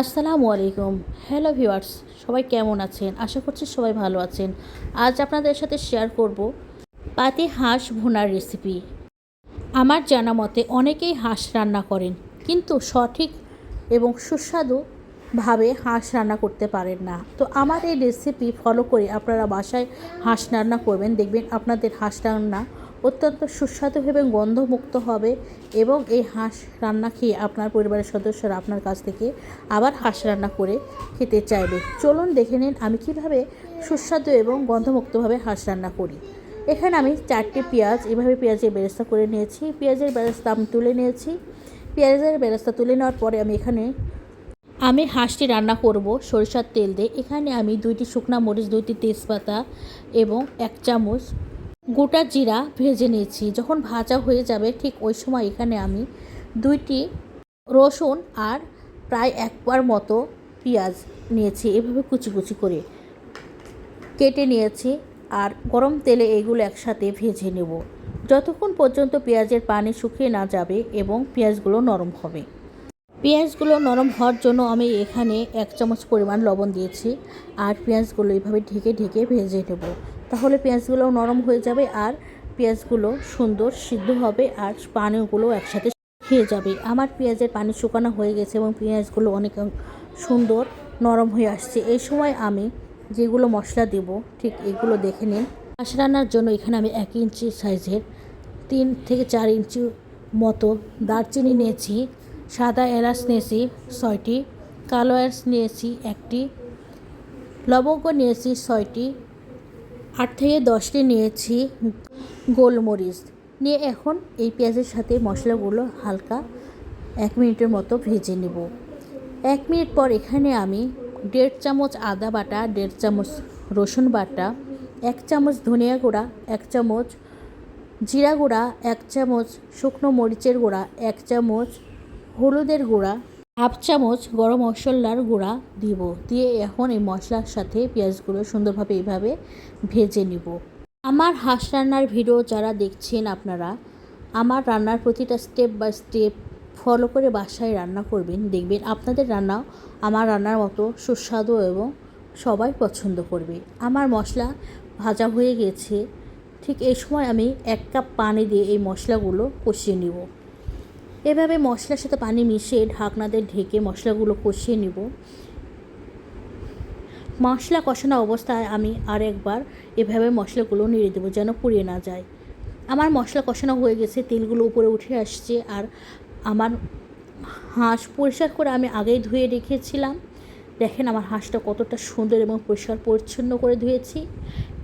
আসসালামু আলাইকুম। Hello viewers সবাই কেমন আছেন? আশা করছি সবাই ভালো আছেন। আজ আপনাদের সাথে শেয়ার করব পাতি হাঁস ভুনার রেসিপি আমার জানা মতে অনেকেই হাঁস রান্না করেন, কিন্তু সঠিক এবং সুস্বাদু ভাবে হাঁস রান্না করতে পারেন না। তো আমার এই রেসিপি ফলো করে আপনারা বাসায় হাঁস রান্না করবেন, দেখবেন আপনাদের হাঁস রান্না অত্যন্ত সুস্বাদু এবং গন্ধমুক্ত হবে এবং এই হাঁস রান্না খেয়ে আপনার পরিবারের সদস্যরা আপনার কাছ থেকে আবার হাঁস রান্না করে খেতে চাইবে। চলুন দেখে নিন আমি কীভাবে সুস্বাদু এবং গন্ধমুক্তভাবে হাঁস রান্না করি। এখানে আমি চারটি পেঁয়াজ, এভাবে পেঁয়াজের বেরেস্তা করে নিয়েছি। পেঁয়াজের বেরেস্তা আমি তুলে নিয়েছি। পেঁয়াজের বেরেস্তা তুলে নেওয়ার পরে আমি এখানে আমি হাঁসটি রান্না করব সরিষার তেল দিয়ে। এখানে আমি দুইটি শুকনা মরিচ, দুইটি তেজপাতা এবং এক চামচ গোটা জিরা ভেজে নিয়েছি। যখন ভাজা হয়ে যাবে, ঠিক ওই সময় এখানে আমি দুইটি রসুন আর প্রায় একবার মতো পেঁয়াজ নিয়েছি। এভাবে কুচি কুচি করে কেটে নিয়েছি আর গরম তেলে এগুলো একসাথে ভেজে নেব। যতক্ষণ পর্যন্ত পেঁয়াজের পানি শুকিয়ে না যাবে এবং পেঁয়াজগুলো নরম হবে। পেঁয়াজগুলো নরম হওয়ার জন্য আমি এখানে এক চামচ পরিমাণ লবণ দিয়েছি আর পেঁয়াজগুলো এইভাবে ঢেকে ঢেকে ভেজে নেব। তাহলে পেঁয়াজগুলো নরম হয়ে যাবে আর পেঁয়াজগুলো সুন্দর সিদ্ধ হবে আর পানিগুলো একসাথে খেয়ে যাবে। আমার পেঁয়াজের পানি শুকানো হয়ে গেছে এবং পেঁয়াজগুলো অনেক সুন্দর নরম হয়ে আসছে। এই সময় আমি যেগুলো মশলা দেব, ঠিক এগুলো দেখে নিন। হাঁস রান্নার জন্য এখানে আমি এক ইঞ্চি সাইজের তিন থেকে চার ইঞ্চি মতো দারচিনি নিয়েছি, সাদা এলাচ নিয়েছি ছয়টি, কালো এলাচ নিয়েছি একটি, লবঙ্গ নিয়েছি ছয়টি আট থেকে দশটি নিয়েছি গোলমরিচ। নিয়ে এখন এই পেঁয়াজের সাথে মশলাগুলো হালকা এক মিনিটের মতো ভেজে নেব। এক মিনিট পর এখানে আমি দেড় চামচ আদা বাটা, দেড় চামচ রসুন বাটা, এক চামচ ধনিয়া গুঁড়া, এক চামচ জিরা গুঁড়া, এক চামচ শুকনো মরিচের গুঁড়া, এক চামচ হলুদের গুঁড়া হাফ চামচ গরম মশলার গুঁড়া দিব। দিয়ে এখন এই মশলার সাথে পেঁয়াজগুলো সুন্দরভাবে এইভাবে ভেজে নিব। আমার হাঁস রান্নার ভিডিও যারা দেখছেন আপনারা, আমার রান্নার প্রতিটা স্টেপ বাই স্টেপ ফলো করে বাসায় রান্না করবেন। দেখবেন আপনাদের রান্নাও আমার রান্নার মতো সুস্বাদু এবং সবাই পছন্দ করবে। আমার মশলা ভাজা হয়ে গেছে। ঠিক এই সময় আমি এক কাপ পানি দিয়ে এই মশলাগুলো কষিয়ে নিব। এভাবে মশলার সাথে পানি মিশিয়ে ঢাকনাতে ঢেকে মশলাগুলো কষিয়ে নিব। মশলা কষানো অবস্থায় আমি আর একবার এভাবে মশলাগুলো নেড়ে দেবো যেন পুড়িয়ে না যায়। আমার মশলা কষানো হয়ে গেছে, তেলগুলো উপরে উঠে আসছে আর আমার হাঁস পরিষ্কার করে আমি আগেই ধুয়ে রেখেছিলাম। দেখেন আমার হাঁসটা কতটা সুন্দর এবং পরিষ্কার পরিচ্ছন্ন করে ধুয়েছি।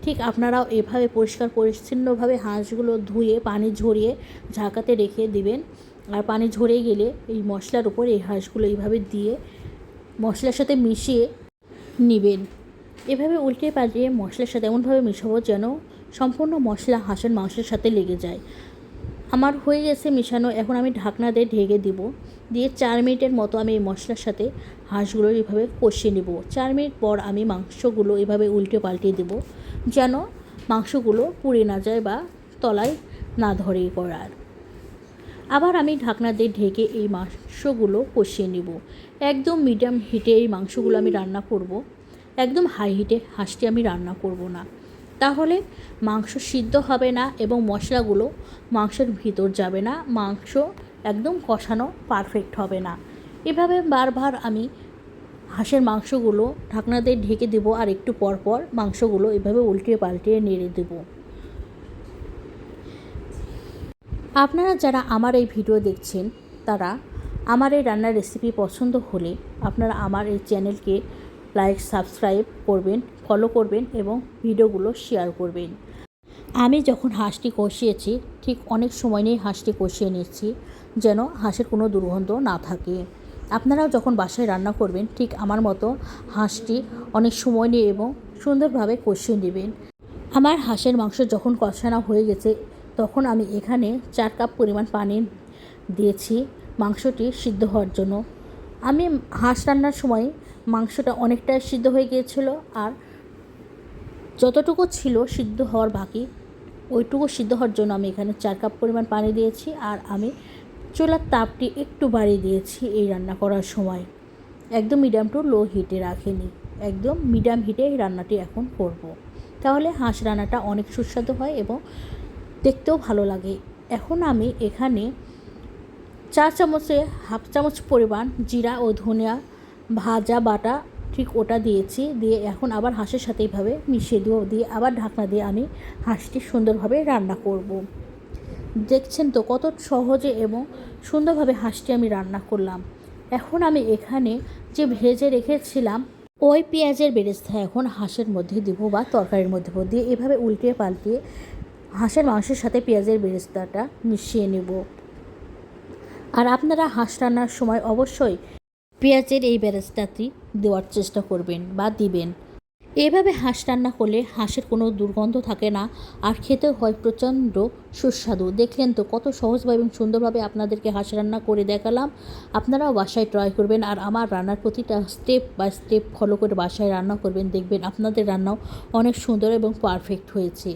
ঠিক আপনারাও এভাবে পরিষ্কার পরিচ্ছন্নভাবে হাঁসগুলো ধুয়ে, পানি ঝরিয়ে, ঝাঁকাতে রেখে দিবেন। আর পানি ঝরে গেলে এই মশলার উপর এই হাঁসগুলো এইভাবে দিয়ে মশলার সাথে মিশিয়ে নেবেন। এভাবে উল্টে পাল্টে মশলার সাথে এমনভাবে মেশাবো যেন সম্পূর্ণ মশলা হাঁসের মাংসের সাথে লেগে যায়। আমার হয়ে গেছে মেশানো, এখন আমি ঢাকনা দিয়ে ঢেকে দিব। দিয়ে চার মিনিটের মতো আমি এই মশলার সাথে হাঁসগুলো এভাবে কষিয়ে নেব। চার মিনিট পর আমি মাংসগুলো এভাবে উল্টে পাল্টে দেব যেন মাংসগুলো পুড়ে না যায় বা তলায় না ধরে করার আবার আমি ঢাকনা দিয়ে ঢেকে এই মাংসগুলো কষিয়ে নেব। একদম মিডিয়াম হিটে এই মাংসগুলো আমি রান্না করব। একদম হাই হিটে হাঁসটি আমি রান্না করব না। তাহলে মাংস সিদ্ধ হবে না এবং মশলাগুলো মাংসের ভিতর যাবে না, মাংস একদম কষানো পারফেক্ট হবে না। এভাবে বারবার আমি হাঁসের মাংসগুলো ঢাকনা দিয়ে ঢেকে দেবো আর একটু পর পর মাংসগুলো এভাবে উল্টিয়ে পাল্টিয়ে নেড়ে দেবো। আপনারা যারা আমার এই ভিডিও দেখছেন, তারা আমার এই রান্নার রেসিপি পছন্দ হলে আপনারা আমার এই চ্যানেলকে লাইক সাবস্ক্রাইব করবেন ফলো করবেন এবং ভিডিওগুলো শেয়ার করবেন। আমি যখন হাঁসটি কষিয়েছি, ঠিক অনেক সময় নিয়ে হাঁসটি কষিয়ে নিচ্ছি যেন হাঁসের কোনো দুর্গন্ধ না থাকে। আপনারাও যখন বাসায় রান্না করবেন, ঠিক আমার মতো হাঁসটি অনেক সময় নিয়ে এবং সুন্দরভাবে কষিয়ে নেবেন। আমার হাঁসের মাংস যখন কষানো হয়ে গেছে তখন আমি এখানে চার কাপ পরিমাণ পানি দিয়েছি, মাংসটি সিদ্ধ হওয়ার জন্য আমি হাঁস রান্নার সময় মাংসটা অনেকটা সিদ্ধ হয়ে গিয়েছিল আর যতটুকু ছিল সিদ্ধ হওয়ার বাকি, ওইটুকু সিদ্ধ হওয়ার জন্য আমি এখানে চার কাপ পরিমাণ পানি দিয়েছি আর আমি চুলার তাপটি একটু বাড়িয়ে দিয়েছি এই রান্না করার সময় একদম মিডিয়াম টু লো হিটে রাখিনি, একদম মিডিয়াম হিটে এই রান্নাটি এখন করব। তাহলে হাঁস রান্নাটা অনেক সুস্বাদু হয় এবং দেখতেও ভালো লাগে। এখন আমি এখানে চার চামচে হাফ চামচ পরিমাণ জিরা ও ধনিয়া ভাজা বাটা ঠিক ওটা দিয়েছি। দিয়ে এখন আবার হাঁসের সাথে এইভাবে মিশিয়ে দেবো। দিয়ে আবার ঢাকনা দিয়ে আমি হাঁসটি সুন্দরভাবে রান্না করব। দেখছেন তো কত সহজে এবং সুন্দরভাবে হাঁসটি আমি রান্না করলাম। এখন আমি এখানে যে ভেজে রেখেছিলাম, ওই পেঁয়াজের বেরেস্তা এখন হাঁসের মধ্যে দেবো বা তরকারির মধ্যে দিয়ে এভাবে উল্টিয়ে পাল্টিয়ে হাঁসের মাংসের সাথে পেঁয়াজের বেরেস্তাটা মিশিয়ে নেব। আর আপনারা হাঁস রান্নার সময় অবশ্যই পেঁয়াজের এই বেরেস্তাটি দেওয়ার চেষ্টা করবেন বা দিবেন। এভাবে হাঁস রান্না করলে হাঁসের কোনো দুর্গন্ধ থাকে না আর খেতে হয় প্রচণ্ড সুস্বাদু। দেখলেন তো কত সহজভাবে এবং সুন্দরভাবে আপনাদেরকে হাঁস রান্না করে দেখালাম। আপনারাও বাসায় ট্রাই করবেন আর আমার রান্নার প্রতিটা স্টেপ বাই স্টেপ ফলো করে বাসায় রান্না করবেন। দেখবেন আপনাদের রান্নাও অনেক সুন্দর এবং পারফেক্ট হয়েছে।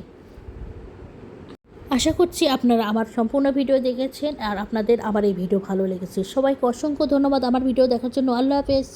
আশা করছি আপনারা আমার সম্পূর্ণ ভিডিও দেখেছেন আর আপনাদের আমার এই ভিডিও ভালো লেগেছে। সবাইকে অসংখ্য ধন্যবাদ আমার ভিডিও দেখার জন্য। আল্লাহ হাফেজ।